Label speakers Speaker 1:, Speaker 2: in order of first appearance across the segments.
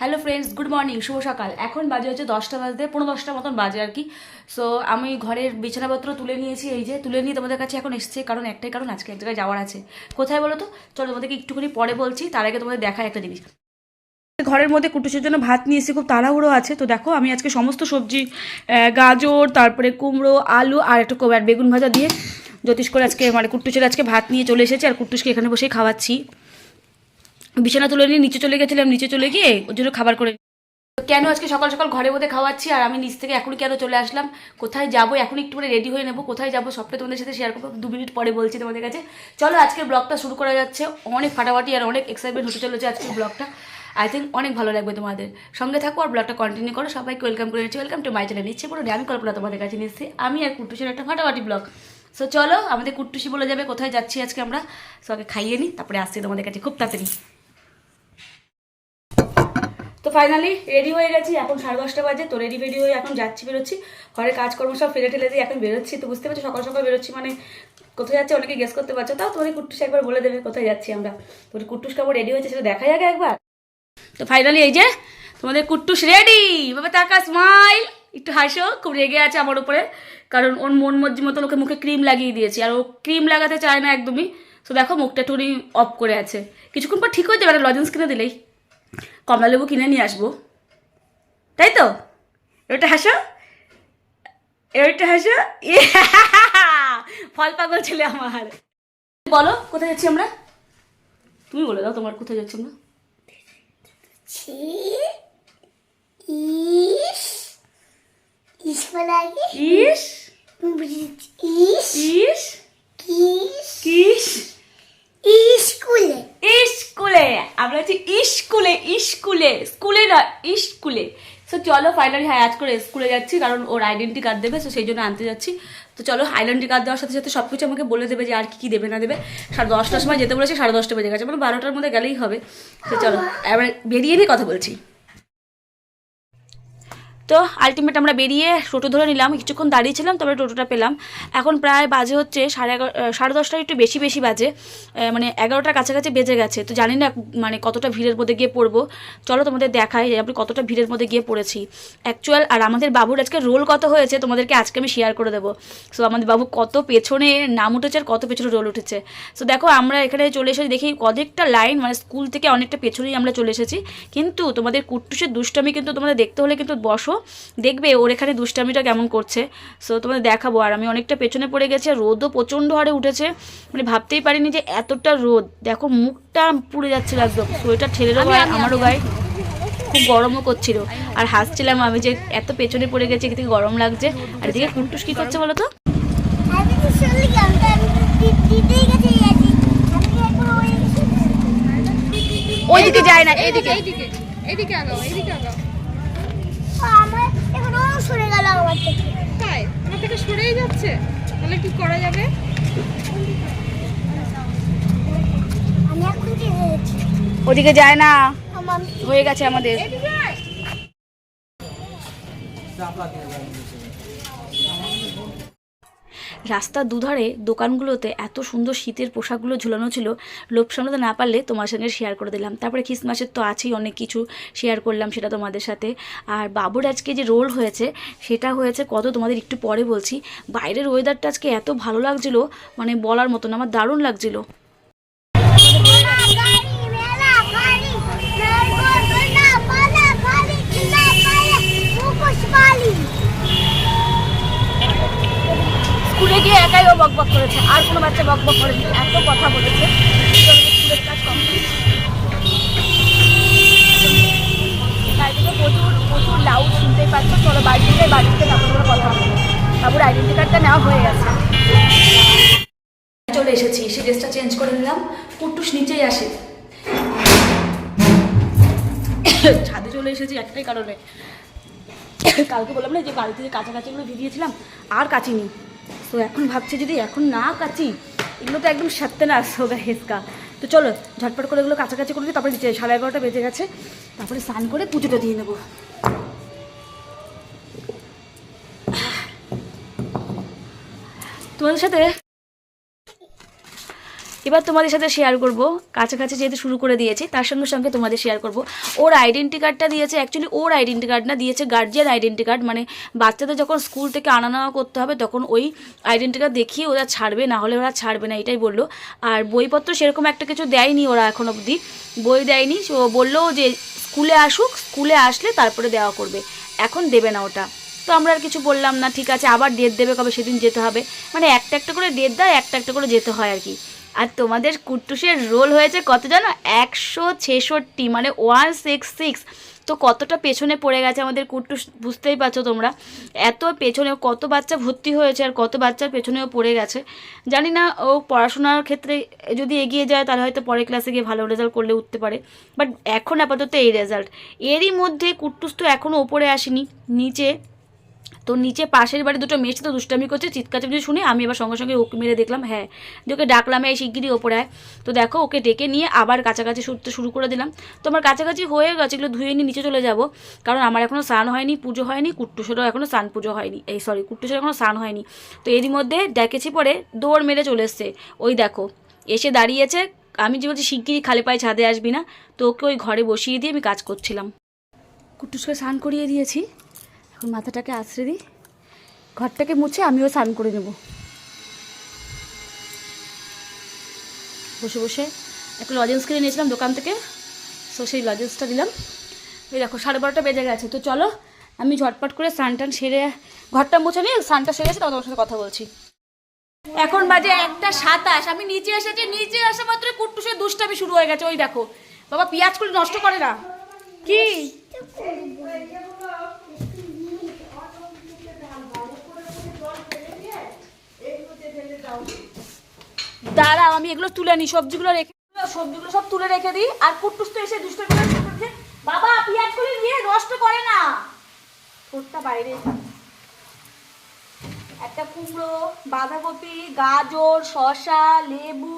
Speaker 1: Hello friends good morning শুভ সকাল। এখন বাজে হচ্ছে দশটা বাজতে পনেরো দশটা মতন বাজে আর কি। সো আমি ঘরের বিছানাপত্র তুলে নিয়েছি, এই যে তুলে নিয়ে তোমাদের কাছে এখন এসছে, কারণ একটাই কারণ, আজকে এক জায়গায় যাওয়ার আছে। কোথায় বলো তো? চলো তোমাদেরকে একটুখানি পরে বলছি, তার আগে তোমাদের দেখা একটা জিনিস। ঘরের মধ্যে কুটুসের জন্য ভাত নিয়ে এসে খুব তাড়াহুড়ো আছে। তো দেখো, আমি আজকে সমস্ত সবজি গাজর, তারপরে কুমড়ো, আলু আর একটু কোবার বেগুন ভাজা দিয়ে জ্যোতিষ করে আজকে মানে কুট্টুসের আজকে ভাত নিয়ে চলে এসেছি, আর কুট্টুসকে এখানে বসেই খাওয়াচ্ছি। বিছানা তুলে নিয়ে নিচে চলে গেছিলাম, নিচে চলে গিয়ে ওর জন্য খাবার করে কেন আজকে সকাল সকাল ঘরে মধ্যে খাওয়াচ্ছি? আর আমি নিচ থেকে এখনই কেন চলে আসলাম? কোথায় যাব? এখন একটু করে রেডি হয়ে নেব। কোথায় যাব? সবটা তোমাদের সাথে শেয়ার করব। দু মিনিট পরে বলছি তোমাদের কাছে। চলো, আজকের ব্লগটা শুরু করা যাচ্ছে। অনেক ফাটাফাটি আর অনেক এক্সাইটমেন্ট হতে চলেছে আজকের ব্লগটা। আই থিঙ্ক অনেক ভালো লাগবে তোমাদের। সঙ্গে থাকো আর ব্লগটা কন্টিনিউ করো। সবাইকে ওয়েলকাম করে নিচ্ছি। ওয়েলকাম টু মাই চ্যানেল ইচ্ছে পুরো আমি কল্পনা তোমাদের কাছে এসেছি আমি আর কুট্টুসের একটা ফাটাফাটি ব্লগ সো চলো, আমাদের কুট্টুসি বলে যাবে। কোথায় যাচ্ছি আজকে আমরা? সো আগে খাইয়ে নিই তারপরে আসছি তোমাদের কাছে। খুব তাড়াতাড়ি। তো ফাইনালি রেডি হয়ে গেছি। এখন সাড়ে দশটা বাজে, তো রেডি ফেডি হয়ে এখন যাচ্ছি, বেরোচ্ছি। ঘরের কাজকর্ম সব ফেলে ঠেলে দিয়ে এখন বেরোচ্ছি। তো বুঝতে পারছ, সকাল সকাল বেরোচ্ছি মানে কোথায় যাচ্ছে অনেকে গেস করতে পারছ। তাও তোমাদের কুট্টুস একবার বলে দেবে কোথায় যাচ্ছি আমরা। তোর কুট্টুস কেমন রেডি হয়েছে, সেটা দেখা যাবে একবার। তো ফাইনালি এই যে তোমাদের কুট্টুস রেডি বাবা, তাকা স্মাইল একটু হাসো, খুব রেগে আছে আমার উপরে। কারণ ওর মন মর্জি মতন ওকে মুখে ক্রিম লাগিয়ে দিয়েছি। আর ও ক্রিম লাগাতে চায় না একদমই। তো দেখো, মুখটা টুরি অফ করে আছে। কিছুক্ষণ পর ঠিক হয়ে যাবে লজেন্স কিনে দিলেই। কমলা লেবু কিনে নিয়ে আসব। তাই তো? এটা হাসো। এটা হাসো। ফল পাগল ছেলে আমার। বলো কোথায় যাচ্ছি আমরা? তুমি বলে দাও তোমার কোথায় যাচ্ছি আমরা।
Speaker 2: ইস। ইস
Speaker 1: ইস
Speaker 2: ইস কিস
Speaker 1: কিস
Speaker 2: স্কুলে
Speaker 1: স্কুলে আমরা হচ্ছে স্কুলে স্কুলে স্কুলে না স্কুলে সো চলো ফাইনালি হ্যাঁ আজ করে স্কুলে যাচ্ছি, কারণ ওর আইডেন্টি কার্ড দেবে তো সেই জন্য আনতে যাচ্ছি। তো চলো আইডেন্টি কার্ড দেওয়ার সাথে সাথে সব কিছু আমাকে বলে দেবে যে আর কি কি দেবে, না দেবে। সাড়ে দশটার সময় যেতে বলেছে, সাড়ে দশটা বেজে গেছে। মানে বারোটার মধ্যে গেলেই হবে। তো চলো, এবার বেরিয়ে নিয়ে কথা বলছি। তো আলটিমেট আমরা বেরিয়ে টোটো ধরে নিলাম, কিছুক্ষণ দাঁড়িয়েছিলাম, তারপরে টোটোটা পেলাম। এখন প্রায় বাজে হচ্ছে সাড়ে এগারো সাড়ে দশটার একটু বেশি বেশি বাজে মানে এগারোটার কাছাকাছি বেজে গেছে। তো জানি না মানে কতটা ভিড়ের মধ্যে গিয়ে পড়ব। চলো তোমাদের দেখাই যে আমি কতটা ভিড়ের মধ্যে গিয়ে পড়েছি। অ্যাকচুয়াল আর আমাদের বাবুর আজকে রোল কত হয়েছে, তোমাদেরকে আজকে আমি শেয়ার করে দেবো। সো আমাদের বাবু কত পেছনে নাম উঠেছে আর কত পেছনে রোল উঠেছে। সো দেখো আমরা এখানে চলে এসেছি, দেখি অনেকটা লাইন মানে স্কুল থেকে অনেকটা পেছনেই আমরা চলে এসেছি। কিন্তু তোমাদের কুট্টুসের দুষ্টামি কিন্তু তোমাদের দেখতে হলে কিন্তু বসো। দেখবে ওর এখানে দুষ্টামিটা কেমন করছে। সো তোমাদের দেখাবো। আর আমি অনেকটা পেছনে পড়ে গেছি আর রোদও প্রচণ্ড হারে উঠেছে। মানে ভাবতেই পারিনি যে এতটা রোদ। দেখো মুখটা পুড়ে যাচ্ছিল একদম। সোয়েটার ঠেলেরও গায়ে আমারও গায়ে খুব গরমও করছিল। আর হাসছিলাম আমি যে এত পেছনে পড়ে গেছে এদিকে গরম লাগছে। আর এদিকে কুট্টুস কী করছে বলো তো? ওইদিকে যায় না এদিকে।
Speaker 3: এইদিকে এইদিকে আগাও এইদিকে আগাও।
Speaker 2: এখন ও সরে গেল আমার থেকে।
Speaker 3: তাই? আমার থেকে সরেই যাচ্ছে? তাহলে কি করা যাবে?
Speaker 2: আমি এখন
Speaker 1: ওদিকে যায় না। হয়ে গেছে আমাদের। রাস্তার দুধারে দোকানগুলোতে এত সুন্দর শীতের পোশাকগুলো ঝুলানো ছিল, লোভ সামলাতে না পারলে তোমার সঙ্গে শেয়ার করে দিলাম। তারপরে খ্রিসমাসের তো আছেই, অনেক কিছু শেয়ার করলাম সেটা তোমাদের সাথে। আর বাবুর আজকে যে রোল হয়েছে, সেটা হয়েছে কত তোমাদের একটু পরে বলছি। বাইরের ওয়েদারটা আজকে এত ভালো লাগছিল মানে বলার মতন, আমার দারুণ লাগছিল
Speaker 2: গাড়ি মেলা গাড়ি নারকোল না পালা গাড়ি কিনা পালা মুখোশ বালি
Speaker 1: স্কুলে গিয়ে একাই ও বকবক করেছে। আর কোনো বাচ্চা বকবক করেনি। এত কথা বলেছে। স্কুলের কাজ প্রচুর প্রচুর লাউড শুনতেই পাচ্ছ। বাড়ি থেকে বাড়ি থেকে হবে আইডেন্টি কার্ডটা নেওয়া হয়ে গেছে। চলে এসেছি। এসে ড্রেসটা চেঞ্জ করে নিলাম। কুট্টুস নিচেই আসে। ছাদে চলে এসেছি একটাই কারণে। কালকে বললাম না যে বাড়িতে যে কাছাকাছিগুলো ভিজিয়েছিলাম, আর কাচিনি তো এখন ভাবছি যদি এখন না কাচি, এগুলো তো একদম সারতে না, সোগা হেসকা। তো চলো, ঝটপট করে এগুলো কাছাকাছি করে দিই, তারপরে নিচে সাড়ে এগারোটা বেজে গেছে। তারপরে স্নান করে পুজোটা দিয়ে নেব। তোমাদের সাথে এবার তোমাদের সাথে শেয়ার করব। কাছাকাছি যেহেতু শুরু করে দিয়েছি, তার সঙ্গে সঙ্গে তোমাদের শেয়ার করব। ওর আইডেন্টি কার্ডটা দিয়েছে অ্যাকচুয়ালি ওর আইডেন্টি কার্ড না, দিয়েছে গার্জিয়ান আইডেন্টি কার্ড মানে বাচ্চাদের যখন স্কুল থেকে আনা নেওয়া করতে হবে, তখন ওই আইডেন্টি কার্ড দেখিয়ে ওরা ছাড়বে, না হলে ওরা ছাড়বে না, এটাই বলল। আর বইপত্র সেরকম একটা কিছু দেয়নি ওরা এখন অবধি। বই দেয়নি, ও বলল যে স্কুলে আসুক স্কুলে আসলে তারপরে দেওয়া করবে। এখন দেবে না ওটা। তো আমরা আর কিছু বললাম না, ঠিক আছে, আবার ডেট দেবে কবে, সেদিন যেতে হবে। মানে একটা একটা করে ডেট দেয়, একটা একটা করে যেতে হয় আর কি। আর তোমাদের কুট্টুসের রোল হয়েছে কত জানো? একশো ছেষট্টি মানে ওয়ান সিক্স সিক্স। তো কতটা পেছনে পড়ে গেছে আমাদের কুট্টুস, বুঝতেই পারছ তোমরা। এত পেছনে, কত বাচ্চা ভর্তি হয়েছে আর কত বাচ্চার পেছনেও পড়ে গেছে। জানি না, ও পড়াশোনার ক্ষেত্রে যদি এগিয়ে যায়, তাহলে হয়তো পরের ক্লাসে গিয়ে ভালো রেজাল্ট করলে উঠতে পারে। বাট এখন আপাতত এই রেজাল্ট এরই মধ্যে কুট্টুস তো এখনও ওপরে আসেনি, নিচে তো নিচে পাশের বাড়ি দুটো মেয়ের সাথে দুষ্টামি করছে, চিৎকার চিৎকার শুনে আমি এবার সঙ্গে সঙ্গে ওকে মেরে দেখলাম হ্যাঁ। যে ওকে ডাকলাম, এই শিগগিরই ওপরে তো দেখো, ওকে ডেকে নিয়ে আবার কাছাকাছি শুটতে শুরু করে দিলাম। তো আমার কাছাকাছি হয়ে গেছে, এগুলো ধুয়ে নিয়ে নিচে চলে যাব। কারণ আমার এখনও স্নান হয়নি, পুজো হয়নি, কুট্টুসেরও এখনও স্নান পুজো হয়নি। এই সরি কুট্টুসের এখনও স্নান হয়নি। তো এরই মধ্যে ডেকেছি পরে দৌড় মেরে চলে এসছে। ওই দেখো, এসে দাঁড়িয়েছে। আমি যে বলছি, শিগগিরই খালি পায়ে ছাদে আসবি না। তো ওকে ওই ঘরে বসিয়ে দিয়ে আমি কাজ করছিলাম। কুট্টুসকে স্নান করিয়ে দিয়েছি। এখন মাথাটাকে আছড়ে দিই। ঘরটাকে মুছে আমিও স্নান করে নেব। বসে বসে একটা লজেন্স কিনে নিয়েছিলাম দোকান থেকে। সো সেই লজেন্সটা দিলাম এই দেখো, সাড়ে বারোটা বেজে গেছে। তো চলো, আমি ঝটপট করে স্নান টান সেরে ঘরটা মুছে নিয়ে স্নানটা সেরে এসে তোমার সাথে কথা বলছি। এখন বাজে একটা সাতাশ। আমি নিচে এসেছি, নিচে আসা মাত্র কুট্টুসের দুষ্টামি শুরু হয়ে গেছে। ওই দেখো, বাবা, পেঁয়াজ করে নষ্ট করে না। কি? দাঁড়াও, আমি এগুলো তুলে নিই, সবজিগুলো রেখে সবজিগুলো সব তুলে রেখে দিই, আর কুটুস তো এসে দুষ্ট করে বাবা করে নিয়ে নষ্ট করে না। ঠোঁটটা বাইরে। একটা কুমড়ো, বাঁধাকপি, গাজর, শসা, লেবু।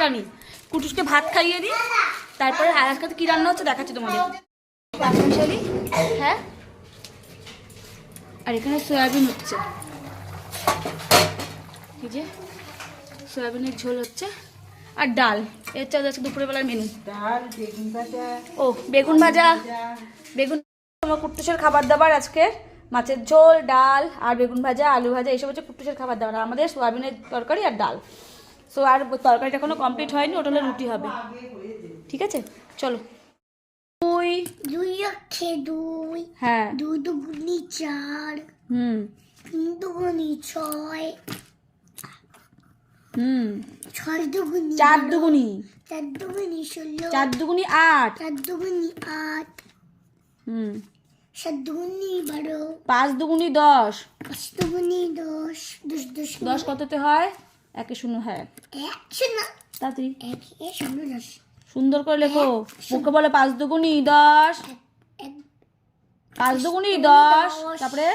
Speaker 1: ভাতটা নি কুটুসকে ভাত খাইয়ে দিই তারপরে আর আজকে কি রান্না হচ্ছে দেখাচ্ছি তোমাদের। পাঁচমিশালি হ্যাঁ? আর এখানে সয়াবিন হচ্ছে। এই যে সয়াবিনের ঝোল হচ্ছে। আর ডাল এর হচ্ছে আজকে দুপুরবেলার মেনু
Speaker 4: ডাল বেগুন ভাজা।
Speaker 1: ও বেগুন ভাজা। বেগুন আমার কুট্টুসের খাবার দাবার আজকে। মাছের ঝোল ডাল আর বেগুন ভাজা আলু ভাজা এইসব হচ্ছে কুট্টুসের খাবার দাবার। আমাদের সোয়াবিনের তরকারি আর ডাল। সো আর তরকারিটা এখনও কমপ্লিট হয়নি ওটা হলে রুটি হবে। ঠিক আছে? চলো।
Speaker 2: দুই অক্ষে দুই
Speaker 1: হ্যাঁ।
Speaker 2: দুই দুগুনি চার
Speaker 1: হুম।
Speaker 2: তিন দুগুনি ছয়
Speaker 1: হুম।
Speaker 2: ছয় দুগুনি
Speaker 1: চার দুগুনি।
Speaker 2: চার ষোলো
Speaker 1: আট।
Speaker 2: চার আট
Speaker 1: হুম।
Speaker 2: সাত দুগুনি বারো
Speaker 1: পাঁচ দুগুনি দশ।
Speaker 2: পাঁচ দুগুনি দশ দশ দশ
Speaker 1: দশ কততে হয়? একে শূন্য হ্যাঁ। তাড়াতাড়ি। সুন্দর করে লেখো। মুখে বলে পাঁচ দুগুনি দশ। পাঁচ দুগুনি দশ। তারপরে?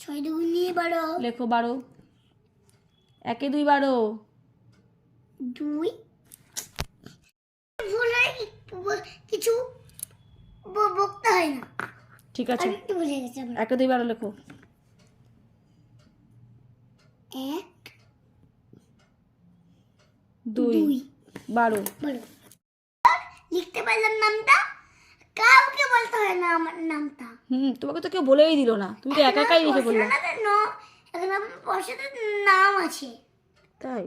Speaker 2: ছয় দুগুনি বারো
Speaker 1: লেখো বারো। একে দুই বারো।
Speaker 2: দুই কিছু বকতে হয় না
Speaker 1: ঠিক আছে একে দুই বারো লেখো।
Speaker 2: এক
Speaker 1: দুই। বারো।
Speaker 2: লিখতে পারলাম নামটা? কাউকে বলতে হয় না আমার নামটা।
Speaker 1: হুম তোমাকে তো কেউ বলেই দিল না। তুমি তো একা একাই লিখে বললে।
Speaker 2: এখন আমার পয়সাতে নাম আছে।
Speaker 1: তাই?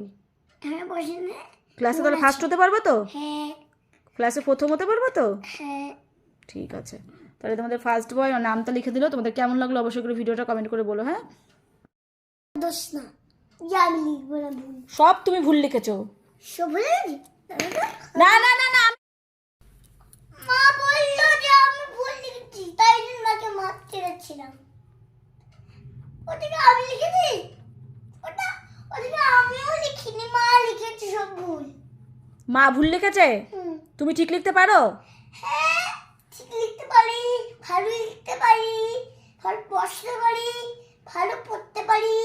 Speaker 1: ক্লাসে তাহলে ফার্স্ট হতে পারবে তো?
Speaker 2: হ্যাঁ।
Speaker 1: ক্লাসে প্রথম হতে পারবে তো?
Speaker 2: হ্যাঁ।
Speaker 1: ঠিক আছে। তাহলে তোমাদের ফার্স্ট বয় নামটা লিখে দিল। তোমাদের কেমন লাগল অবশ্যই করে ভিডিওটা কমেন্ট করে বলো হ্যাঁ?
Speaker 2: দোষ না।
Speaker 1: সব তুমি ভুল লিখেছো। না না না না
Speaker 2: মা বলল যে আমি ভুল লিখেছি তাই জন্য মারতে যাচ্ছিলাম আমি লিখেছি? ওটা আমিও লিখিনি মা লিখেছে সব ভুল।
Speaker 1: মা ভুল লিখেছে? তুমি ঠিক লিখতে পারো?
Speaker 2: হ্যাঁ ঠিক লিখতে পারি ভালো লিখতে পারি ভালো বসতে পারি ভালো পড়তে পারি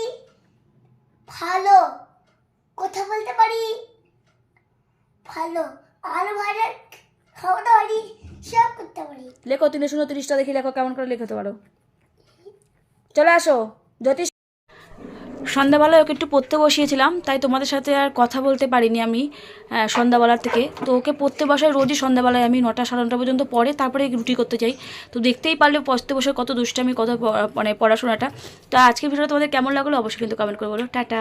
Speaker 2: ভালো কথা বলতে পারি। ভালো আরও ভালো খাওয়াতে পারি সব করতে পারি।
Speaker 1: লেখো তিনশো উনত্রিশটা দেখি লেখো কেমন করে লিখতে পারো চলে আসো জ্যোতিষ। সন্ধ্যাবেলায় ওকে একটু পড়তে বসিয়েছিলাম তাই তোমাদের সাথে আর কথা বলতে পারিনি আমি আহ, সন্ধ্যাবেলার থেকে। তো ওকে পড়তে বসায় রোজই সন্ধ্যাবেলায় আমি নটা সাড়ে নটা পর্যন্ত পড়ে তারপরে রুটি করতে যাই। তো দেখতেই পারলে পড়তে বসে কত দুষ্টামি কত মানে পড়াশোনাটা। তো আজকের ভিডিওটা তোমাদের কেমন লাগল অবশ্যই কিন্তু কমেন্ট করে বলো। টাটা।